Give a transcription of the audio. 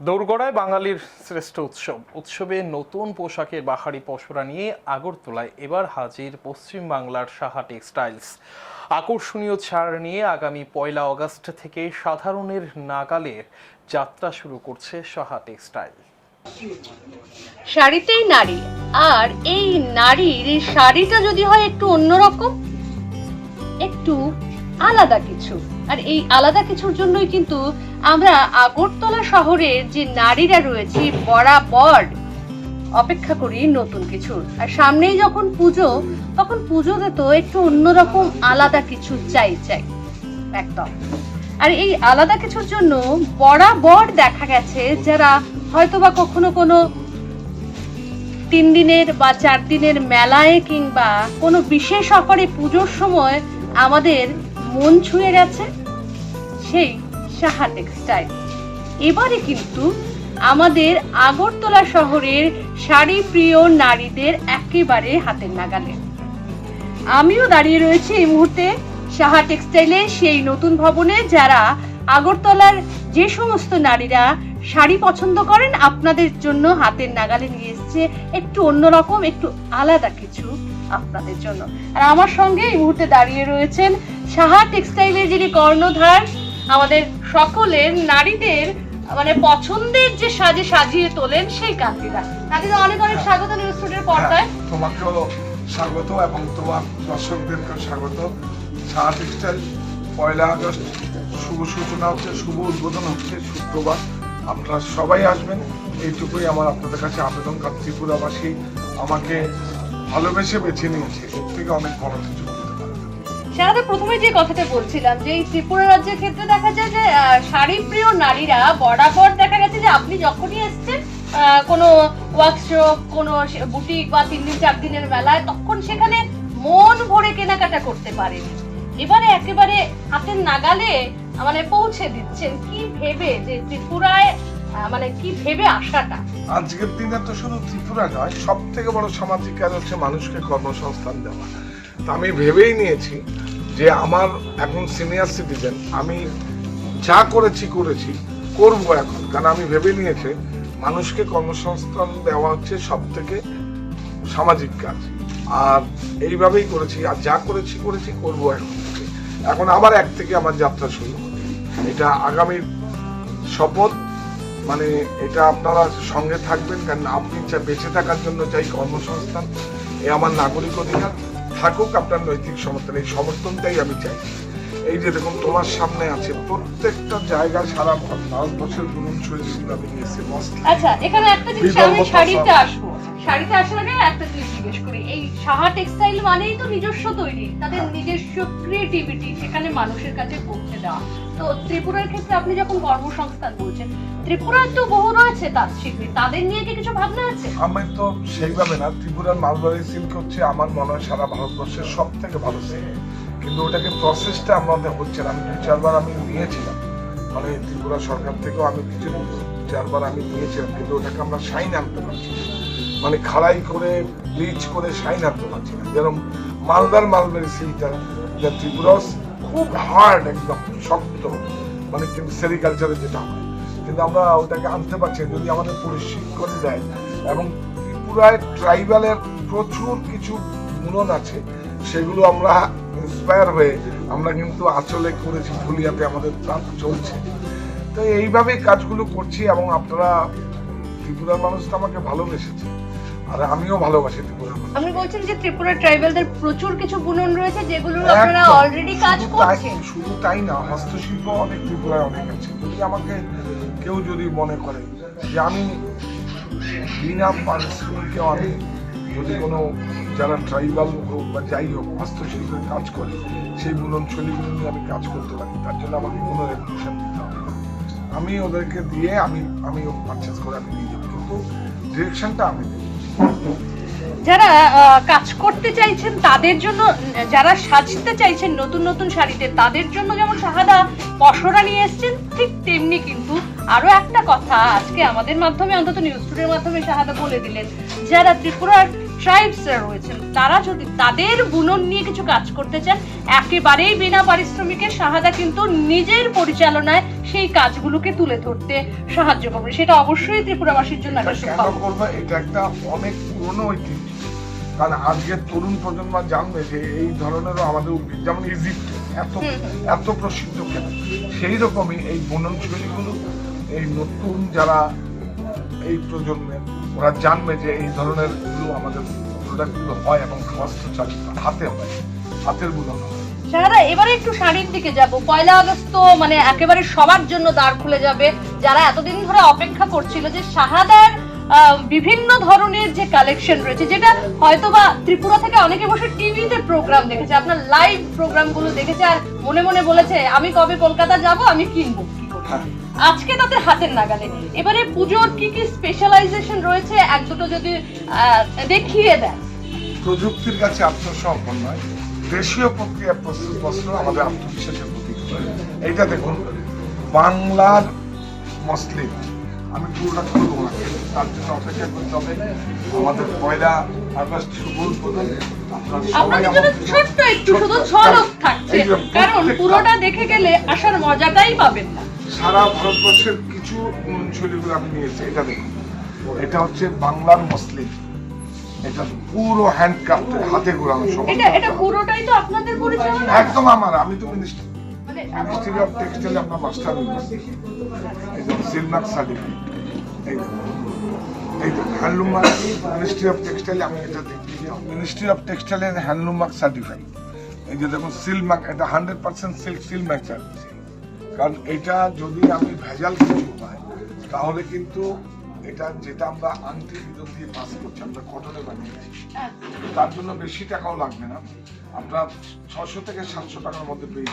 দৌড়গড়ায় বাঙালির শ্রেষ্ঠ উৎসব। উৎসবে নতুন পোশাকের বাহারি পসরা নিয়ে আগরতলায় এবার হাজির পশ্চিম বাংলার সাহা টেক্সটাইলস। আকর্ষণীয় ছাড় নিয়ে আগামী পয়লা আগস্ট থেকে সাধারণের নাগালের যাত্রা শুরু করছে সাহা টেক্সটাইল। শাড়িতেই নারী, আর এই নারীর শাড়িটা যদি হয় একটু অন্যরকম, একটু আলাদা কিছু। আর এই আলাদা কিছুর জন্যই কিন্তু আমরা আগরতলা শহরের যে নারীরা রয়েছে বরাবর অপেক্ষা করি নতুন কিছুর। আর সামনেই যখন পুজো, তখন পুজোতে তো একটু অন্যরকম আলাদা কিছু চাই চাই, একদম। আর এই আলাদা কিছুর জন্য বরাবর দেখা গেছে যারা হয়তোবা কখনো কোনো তিন দিনের বা চার দিনের মেলায় কিংবা কোনো বিশেষ অফারে পুজোর সময় আমাদের মন ছুঁয়ে গেছে, সেই সাহা টেক্সটাইল এবারে কিন্তু আমাদের আগরতলা শহরের শাড়ি প্রিয় নারীদের একেবারে হাতের নাগালে। আমিও দাঁড়িয়ে রয়েছি এই মুহূর্তে সাহা টেক্সটাইলের সেই নতুন ভবনে যারা আগরতলার যে সমস্ত নারীরা শাড়ি পছন্দ করেন আপনাদের জন্য হাতের নাগালে নিয়ে এসেছে একটু অন্যরকম একটু আলাদা কিছু আপনাদের জন্য। আর আমার সঙ্গে এই মুহূর্তে দাঁড়িয়ে রয়েছেন সাহা টেক্সটাইলের যিনি কর্ণধার আমাদের সকলের নারীদের মানে পছন্দের যে সাজে সাজিয়ে তোলেন সেই কান্তিদা কান্তিদা অনেক অনেক স্বাগত নিউজ স্টুডিওর পর্দায়। হ্যাঁ, তোমাকেও স্বাগত এবং তোমার দর্শকদেরকেও স্বাগত। সাহা টেক্সটাইল পয়লা আগস্ট শুভ সূচনা হচ্ছে শুভ উদ্বোধন হচ্ছে শুক্রবার। আপনারা সবাই আসবেন। এইটুকুই আমার আপনাদের কাছে আবেদন কারণ ত্রিপুরাবাসী আমাকে ভালোবেসে বেছে নিয়েছে। এর থেকে অনেক বড় কিছু দেখা যায় যে নারীরা বরাবর দেখা গেছে যে আপনি যখনই কোনো ওয়ার্কশপ কোনো বুটিক বা তিন দিন, চার দিনের মেলায়, তখন সেখানে মন ভরে কেনাকাটা করতে পারেন। এবারে একেবারে হাতের নাগালে মানে পৌঁছে দিচ্ছেন, কি ভেবে যে ত্রিপুরায় মানে কি ভেবে আসাটা? আজকের দিনে তো শুধু ত্রিপুরা নয় সব থেকে বড় সামাজিক কাজ হচ্ছে মানুষকে কর্মসংস্থান দেওয়া। তা আমি ভেবেই নিয়েছি যে আমার এখন সিনিয়র সিটিজেন আমি যা করেছি করেছি, করব এখন। কারণ আমি ভেবে নিয়েছি মানুষকে কর্মসংস্থান দেওয়া হচ্ছে সব থেকে সামাজিক কাজ। আর এইভাবেই করেছি, আর যা করেছি করেছি, করব এখন। এখন আবার এক থেকে আমার যাত্রা শুরু। এটা আগামীর শপথ। মানে এটা আপনারা সঙ্গে থাকবেন কারণ আপনি বেঁচে থাকার জন্য চাই কর্মসংস্থান এ আমার নাগরিক অধিকার। থাকুক আপনার নৈতিক সমর্থন এই সমর্থনটাই আমি চাই। এই যে দেখুন তোমার সামনে আছে প্রত্যেকটা জায়গা সারা ভারতবর্ষের বুলুন শৈলী আমি নিয়েছি আচ্ছা এখানে একটা জিনিস আমি শাড়িতে আসব। শাড়িতে আসার আগে একটা জিনিস জিজ্ঞেস করি এই সাহা টেক্সটাইল মানেই তো নিজস্ব তৈরি তাদের। নিজস্ব ক্রিয়েটিভিটি সেখানে মানুষের কাছে পৌঁছে দেওয়া। তো ত্রিপুরার ক্ষেত্রে আপনি যখন কর্মসংস্থান বলছেন ত্রিপুরার তো বহু রয়েছে তাঁত শিল্পী। তাদের নিয়ে কি কিছু ভাবনা আছে? আমি তো সেইভাবে না, ত্রিপুরার মালবাড়ি সিল্ক হচ্ছে আমার মনে হয় সারা ভারতবর্ষের সব থেকে ভালো সিল্ক কিন্তু ওটাকে প্রসেসটা আমাদের হচ্ছে না। আমি দু চারবার আমি নিয়েছিলাম। মানে ত্রিপুরা সরকার থেকেও আমি কিছু চারবার আমি নিয়েছিলাম, কিন্তু ওটাকে আমরা সাইন আনতে পারছি মানে খাড়াই করে, ব্লিচ করে সাইন আনতে পারছি না। যেরকম মালদার মালবাড়ি সিল্কটা ত্রিপুরা খুব হার্ড একদম, শক্ত। মানে কিন্তু সেরিকালচারে যেটা হয়। কিন্তু আমরা ওটাকে আনতে পারছি যদি আমাদের প্রশিক্ষণ দেয়। এবং ত্রিপুরায় ট্রাইবালের প্রচুর কিছু গুণন আছে, সেগুলো আমরা ইন্সপায়ার হয়ে আমরা কিন্তু আঁচলে করেছি ফুলিয়াতে আমাদের প্রাণ চলছে। তো এইভাবে কাজগুলো করছি এবং আপনারা ত্রিপুরার মানুষ তো আমাকে ভালোবেসেছে আর আমিও ভালোবাসি ত্রিপুরার মানুষ আপনি বলছেন যে ত্রিপুরা ট্রাইবালদের প্রচুর কিছু বুনন রয়েছে যেগুলো আপনারা। অলরেডি কাজ করছেন। শুধু তাই না হস্তশিল্প অনেক ত্রিপুরায় অনেক আছে। যদি আমাকে কেউ যদি মনে করে যে আমি বিনা পারিশ্রমিকেও আমি যদি কোনো যারা ট্রাইবাল হোক বা যাই হোক হস্তশিল্পের কাজ করে সেই বুনন শৈলীগুলো নিয়ে আমি কাজ করতে পারি তার জন্য আমাকে কোনো রেগুলেশন দিতে হবে। আমি ওদেরকে দিয়ে আমি আমি পারচেস করে আমি নিয়ে যাব। কিন্তু ডিরেকশনটা আমি দেবো। যারা কাজ করতে চাইছেন তাদের জন্য, যারা সাজতে চাইছেন নতুন নতুন শাড়িতে, তাদের জন্য যেমন সাহাদা পশরা নিয়ে এসছেন, ঠিক তেমনি কিন্তু আরও একটা কথা আজকে আমাদের মাধ্যমে, অন্তত নিউজ মাধ্যমে সাহাদা বলে দিলেন। যারা ত্রিপুরার ট্রাইবসরা রয়েছেন। তারা যদি তাদের বুনন নিয়ে কিছু কাজ করতে চান একেবারেই বিনা পারিশ্রমিকে শাহাদা কিন্তু নিজের পরিচালনায় সেই কাজগুলোকে তুলে ধরতে সাহায্য করবে। সেটা অবশ্যই ত্রিপুরাবাসীর জন্য এটা একটা অনেক পুরনো ঐতিহ্য। কারণ আজকের তরুণ প্রজন্ম জানবে যে এই ধরনেরও আমাদের উদ্ভিদ যেমন ইজিপ্ট এত। এত প্রসিদ্ধ কেন? সেই রকমই এই বনঞ্চলগুলো এই নতুন যারা এই প্রজন্মের ওরা জানবে যে এই ধরনেরগুলো আমাদের প্রোডাক্টগুলো হয় এবং হস্তচালিত হাতে হয় হাতের বুনন হয়। সারা এবারে একটু শাড়ির দিকে যাব। পয়লা আগস্ট তো মানে একেবারে সবার জন্য দ্বার খুলে যাবে। যারা এতদিন ধরে অপেক্ষা করছিল যে শাহাদার বিভিন্ন ধরনের যে কালেকশন রয়েছে যেটা হয়তোবা ত্রিপুরা থেকে অনেকে বসে টিভিতে প্রোগ্রাম দেখেছে আপনার লাইভ প্রোগ্রামগুলো দেখেছে আর মনে মনে বলেছে আমি কবে কলকাতা যাব আমি কিনবো। কি করে। আজকে তাদের হাতের নাগালে। এবারে পুজোর কি কি স্পেশালাইজেশন রয়েছে এক দুটো যদি দেখিয়ে দেন। প্রযুক্তির কাছে আত্মসমর্পণ নয় দেশীয় প্রক্রিয়া প্রস্তুত বস্ত্র আমাদের আত্মবিশ্বাসের প্রতীক এইটা দেখুন বাংলার মসলিন আমি পুরোটা খুলবো না তার জন্য অপেক্ষা করতে হবে। আমাদের পয়লা আগস্ট শুভ উদ্বোধন আপনাদের জন্য ছোট্ট একটু শুধু ঝলক থাকছে কারণ পুরোটা দেখে গেলে আসার মজাটাই পাবেন না। সারা ভারতবর্ষের কিছু অঞ্চলগুলো আমি নিয়েছি। এটা দেখুন। এটা হচ্ছে বাংলার মসলিন এটা পুরো হ্যান্ডক্রাফটেড হাতে সমস্ত এটা এটা পুরোটাই তো আপনাদের পরিচয় একদম আমার আমি তো মিনিস্টার মানে ministry of textile master seal mark certificate এই handloom mark ministry of textile আমি এটা মিনিস্ট্রি অফ টেক্সটাইল এর হ্যান্ডলুম মার্ক সার্টিফাইড এই যে দেখুন সিল মার্ক এটা hundred percent silk seal mark কারণ এটা যদি আমি ভেজাল কিছু হয় তাহলে কিন্তু এটা যেটা আমরা আংটি বিদ্যুৎ দিয়ে পাস করছি আমরা কটনে বানিয়েছি। তার জন্য বেশি টাকাও লাগবে না। আমরা ছশো থেকে সাতশো টাকার মধ্যে পেয়ে